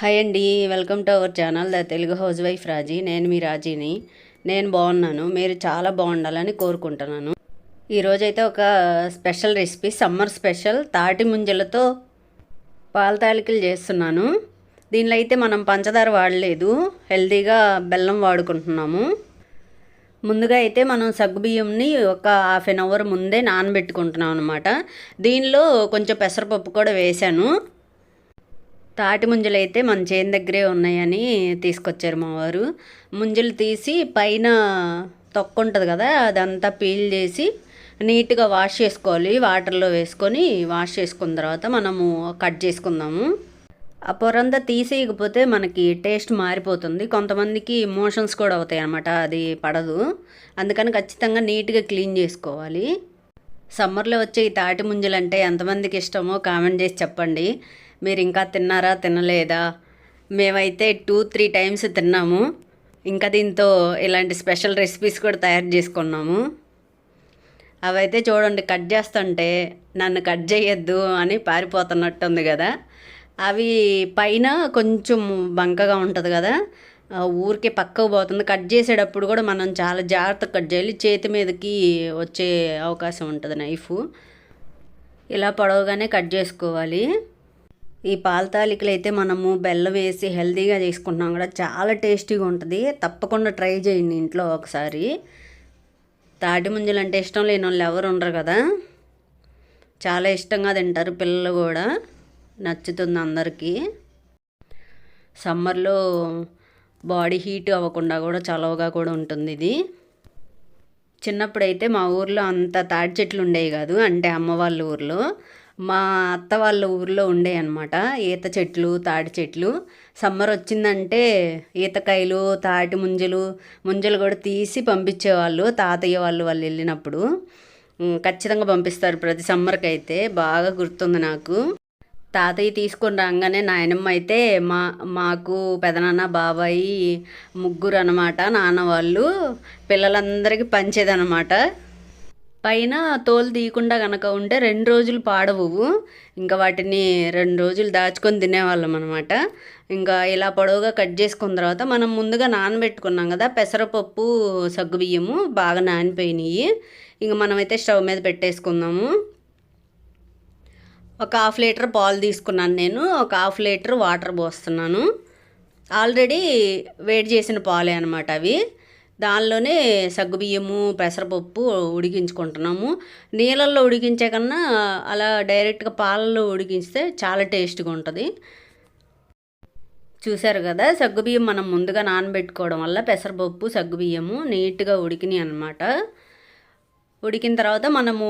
Hi అండి welcome to our channel the Telugu housewife Raji. నేను మీ రాజీని. నేను బాగున్నాను. మీరు చాలా బాగుండాలని కోరుకుంటున్నాను. ఈరోజైతే ఒక స్పెషల్ రెసిపీ సమ్మర్ స్పెషల్. తాటి ముంజలతో పాల తాలికలు చేస్తున్నాను. దీనిలో అయితే మనం పంచదార వాడలేదు. హెల్తీగా బెల్లం వాడుకుంటున్నాము. ముందుగా అయితే మనం సగ్గుబియ్యంని ఒక హాఫ్ అన్ అవర్ ముందే నానబెట్టుకుంటున్నాం అనమాట దీనిలో కొంచెం పెసరపప్పు కూడా వేశాను. తాటి ముంజలు అయితే మన చేను దగ్గరే ఉన్నాయని తీసుకొచ్చారు మా వారు. ముంజలు తీసి పైన తొక్క ఉంటుంది కదా అదంతా పీల్ చేసి నీట్గా వాష్ చేసుకోవాలి. వాటర్లో వేసుకొని వాష్ చేసుకున్న తర్వాత మనము కట్ చేసుకుందాము. ఆ పొరంతా తీసేయకపోతే మనకి టేస్ట్ మారిపోతుంది. కొంతమందికి మోషన్స్ కూడా అవుతాయి అన్నమాట అది పడదు. అందుకని ఖచ్చితంగా నీట్గా క్లీన్ చేసుకోవాలి. సమ్మర్లో వచ్చే ఈ తాటి ముంజలు అంటే ఎంతమందికి ఇష్టమో కామెంట్ చేసి చెప్పండి. మీరు ఇంకా తిన్నారా తినలేదా? మేమైతే టూ త్రీ టైమ్స్ తిన్నాము. ఇంకా దీంతో ఇలాంటి స్పెషల్ రెసిపీస్ కూడా తయారు చేసుకున్నాము. అవైతే చూడండి కట్ చేస్తుంటే నన్ను కట్ చేయొద్దు అని పారిపోతున్నట్టుంది కదా. అవి పైన కొంచెం బంకగా ఉంటుంది కదా. ఊరికే పక్కకు పోతుంది. కట్ చేసేటప్పుడు కూడా మనం చాలా జాగ్రత్తగా కట్ చేయాలి. చేతి మీదకి వచ్చే అవకాశం ఉంటుంది నైఫ్ ఇలా పొడవుగానే కట్ చేసుకోవాలి. ఈ పాల తాలికలు అయితే మనము బెల్లం వేసి హెల్తీగా చేసుకుంటున్నాం కూడా చాలా టేస్టీగా ఉంటుంది. తప్పకుండా ట్రై చేయండి ఇంట్లో ఒకసారి. తాటి ముంజలు అంటే ఇష్టం లేని వాళ్ళు ఎవరు ఉండరు కదా. చాలా ఇష్టంగా తింటారు పిల్లలు కూడా. నచ్చుతుంది అందరికీ. సమ్మర్లో బాడీ హీట్ అవ్వకుండా కూడా చలవగా కూడా ఉంటుంది ఇది. చిన్నప్పుడైతే మా ఊర్లో అంత తాటి చెట్లు ఉండేవి కాదు అంటే అమ్మ వాళ్ళ ఊర్లో. మా అత్త వాళ్ళ ఊర్లో ఉండే అనమాట ఈత చెట్లు తాటి చెట్లు. సమ్మర్ వచ్చిందంటే ఈతకాయలు తాటి ముంజలు ముంజలు కూడా తీసి పంపించేవాళ్ళు తాతయ్య వాళ్ళు వాళ్ళు వెళ్ళినప్పుడు. ఖచ్చితంగా పంపిస్తారు ప్రతి సమ్మర్కి అయితే బాగా గుర్తుంది నాకు. తాతయ్య తీసుకొని రాగానే నాయనమ్మ అయితే మా మాకు పెదనాన్న బాబాయి ముగ్గురు అనమాట నాన్న వాళ్ళు. పిల్లలందరికీ పంచేదనమాట పైన తోలు తీయకుండా కనుక ఉంటే రెండు రోజులు పాడవు ఇంకా వాటిని రెండు రోజులు దాచుకొని తినేవాళ్ళం అనమాట ఇంకా ఇలా పొడవుగా కట్ చేసుకున్న తర్వాత మనం ముందుగా నానబెట్టుకున్నాం కదా పెసరపప్పు సగ్గుబియ్యము బాగా నానిపోయినాయి. ఇంకా మనమైతే స్టవ్ మీద పెట్టేసుకుందాము. ఒక హాఫ్ లీటర్ పాలు తీసుకున్నాను నేను. ఒక హాఫ్ లీటర్ వాటర్ పోస్తున్నాను. ఆల్రెడీ వేడి చేసిన పాలే అనమాట అవి. దానిలోనే సగ్గుబియ్యము పెసరపప్పు ఉడికించుకుంటున్నాము. నీళ్ళల్లో ఉడికించే కన్నా అలా డైరెక్ట్గా పాలల్లో ఉడికిస్తే చాలా టేస్ట్గా ఉంటుంది. చూశారు కదా సగ్గుబియ్యం మనం ముందుగా నానబెట్టుకోవడం వల్ల పెసరపప్పు సగ్గుబియ్యము నీట్గా ఉడికినాయి అనమాట ఉడికిన తర్వాత మనము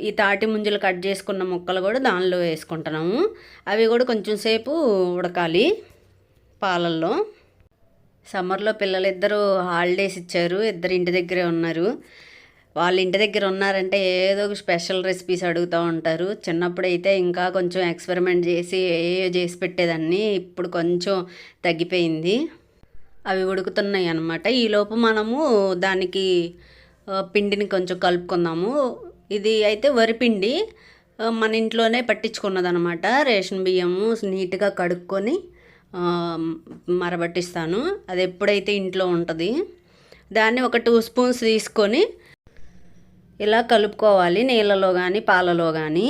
ఈ తాటి ముంజలు కట్ చేసుకున్న ముక్కలు కూడా దానిలో వేసుకుంటున్నాము. అవి కూడా కొంచెం సేపు ఉడకాలి పాలల్లో. సమ్మర్లో పిల్లలిద్దరూ హాలిడేస్ ఇచ్చారు. ఇద్దరు ఇంటి దగ్గరే ఉన్నారు. వాళ్ళ ఇంటి దగ్గర ఉన్నారంటే ఏదో ఒక స్పెషల్ రెసిపీస్ అడుగుతూ ఉంటారు. చిన్నప్పుడైతే ఇంకా కొంచెం ఎక్స్పెరిమెంట్ చేసి ఏ చేసి పెట్టేదాన్ని. ఇప్పుడు కొంచెం తగ్గిపోయింది. అవి ఉడుకుతున్నాయి అనమాట ఈలోపు మనము దానికి పిండిని కొంచెం కలుపుకుందాము. ఇది అయితే వరిపిండి మన ఇంట్లోనే పట్టించుకున్నదనమాట రేషన్ బియ్యము నీట్గా కడుక్కొని మరబట్టిస్తాను. అది ఎప్పుడైతే ఇంట్లో ఉంటుంది దాన్ని ఒక టూ స్పూన్స్ తీసుకొని ఇలా కలుపుకోవాలి నీళ్ళలో కానీ పాలలో కానీ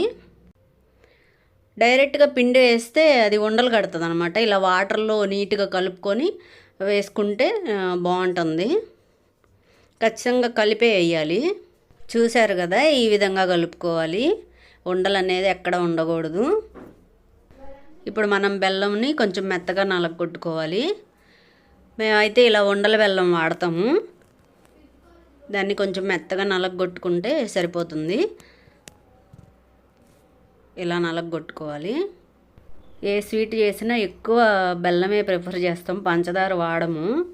డైరెక్ట్గా పిండి వేస్తే అది ఉండలు కడుతుంది అనమాట ఇలా వాటర్లో నీట్గా కలుపుకొని వేసుకుంటే బాగుంటుంది. ఖచ్చితంగా కలిపే వేయాలి. చూశారు కదా ఈ విధంగా కలుపుకోవాలి. ఉండలు అనేది ఎక్కడ ఉండకూడదు. ఇప్పుడు మనం బెల్లంని కొంచెం మెత్తగా నలగొట్టుకోవాలి. మేమైతే ఇలా ఉండల బెల్లం వాడతాము. దాన్ని కొంచెం మెత్తగా నలగొట్టుకుంటే సరిపోతుంది. ఇలా నలగొట్టుకోవాలి. ఏ స్వీట్ చేసినా ఎక్కువ బెల్లమే ప్రిఫర్ చేస్తాం. పంచదార వాడము.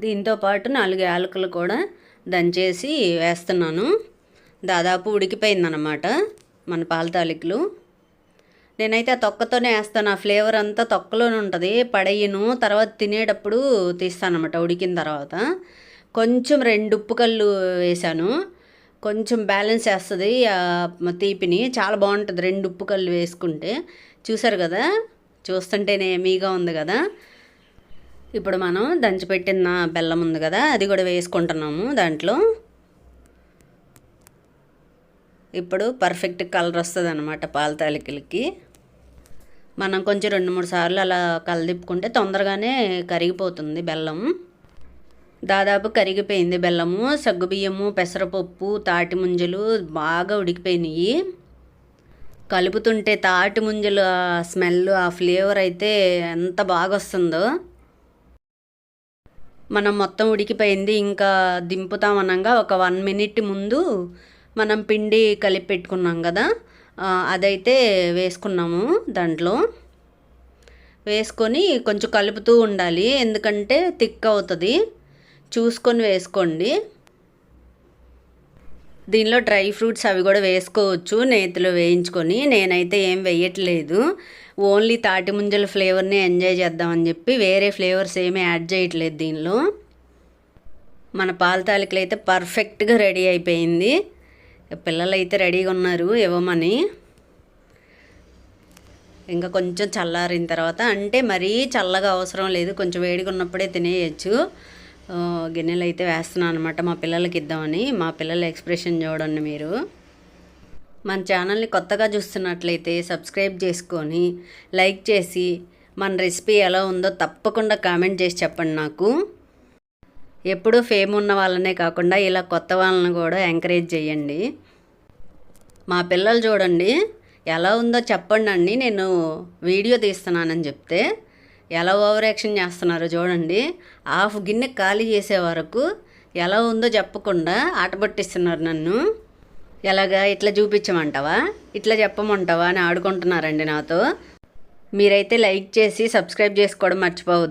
దీంతో పాటు నాలుగు యాలకులు కూడా దంచేసి వేస్తున్నాను. దాదాపు ఉడికిపోయిందన్నమాట మన పాల తాలికలు నేనైతే ఆ తొక్కతోనే వేస్తాను. ఆ ఫ్లేవర్ అంతా తొక్కలోనే ఉంటుంది. పడేయను. తర్వాత తినేటప్పుడు తీస్తాను అనమాట ఉడికిన తర్వాత. కొంచెం రెండు ఉప్పు కళ్ళు వేసాను. కొంచెం బ్యాలెన్స్ వేస్తుంది తీపిని. చాలా బాగుంటుంది రెండు ఉప్పు కళ్ళు వేసుకుంటే. చూసారు కదా? చూస్తుంటేనే మీగా ఉంది కదా? ఇప్పుడు మనం దంచిపెట్టిన బెల్లం ఉంది కదా? అది కూడా వేసుకుంటున్నాము దాంట్లో. ఇప్పుడు పర్ఫెక్ట్ కలర్ వస్తుంది అనమాట పాల తాలికలకి మనం కొంచెం రెండు మూడు సార్లు అలా కలదిప్పుకుంటే తొందరగానే కరిగిపోతుంది బెల్లం. దాదాపు కరిగిపోయింది బెల్లము సగ్గుబియ్యము పెసరపప్పు తాటి ముంజలు బాగా ఉడికిపోయినాయి. కలుపుతుంటే తాటి ముంజలు ఆ స్మెల్ ఆ ఫ్లేవర్ అయితే ఎంత బాగా వస్తుందో మనం మొత్తం ఉడికిపోయింది ఇంకా దింపుతామనగా ఒక వన్ మినిట్ ముందు మనం పిండి కలిపి పెట్టుకున్నాం కదా. అదైతే వేసుకున్నాము దాంట్లో. వేసుకొని కొంచెం కలుపుతూ ఉండాలి ఎందుకంటే థిక్ అవుతుంది. చూసుకొని వేసుకోండి. దీనిలో డ్రై ఫ్రూట్స్ అవి కూడా వేసుకోవచ్చు నేతిలో వేయించుకొని. నేనైతే ఏం వేయట్లేదు. ఓన్లీ తాటి ముంజల ఫ్లేవర్ని ఎంజాయ్ చేద్దామని చెప్పి వేరే ఫ్లేవర్స్ ఏమీ యాడ్ చేయట్లేదు దీనిలో. మన పాల తాలికలు అయితే పర్ఫెక్ట్గా రెడీ అయిపోయింది. పిల్లలు అయితే రెడీగా ఉన్నారు ఇవ్వమని. ఇంకా కొంచెం చల్లారిన తర్వాత అంటే మరీ చల్లగా అవసరం లేదు కొంచెం వేడిగా ఉన్నప్పుడే తినేయచ్చు. గిన్నెలు అయితే వేస్తున్నాను అనమాట మా పిల్లలకి ఇద్దామని మా పిల్లల ఎక్స్ప్రెషన్ చూడండి మీరు. మన ఛానల్ని కొత్తగా చూస్తున్నట్లయితే సబ్స్క్రైబ్ చేసుకొని లైక్ చేసి మన రెసిపీ ఎలా ఉందో తప్పకుండా కామెంట్ చేసి చెప్పండి నాకు. ఎప్పుడూ ఫేమ్ ఉన్న వాళ్ళనే కాకుండా ఇలా కొత్త వాళ్ళని కూడా ఎంకరేజ్ చేయండి. మా పిల్లలు చూడండి ఎలా ఉందో చెప్పండి అండి. నేను వీడియో తీస్తున్నానని చెప్తే ఎలా ఓవర్ యాక్షన్ చేస్తున్నారో చూడండి. హాఫ్ గిన్నె ఖాళీ చేసే వరకు ఎలా ఉందో చెప్పకుండా ఆటపట్టిస్తున్నారు నన్ను. ఎలాగా ఇట్లా చూపించమంటావా? ఇట్లా చెప్పమంటావా అని ఆడుకుంటున్నారండి నాతో. మీరైతే లైక్ చేసి సబ్స్క్రైబ్ చేసుకోవడం మర్చిపోవద్దు.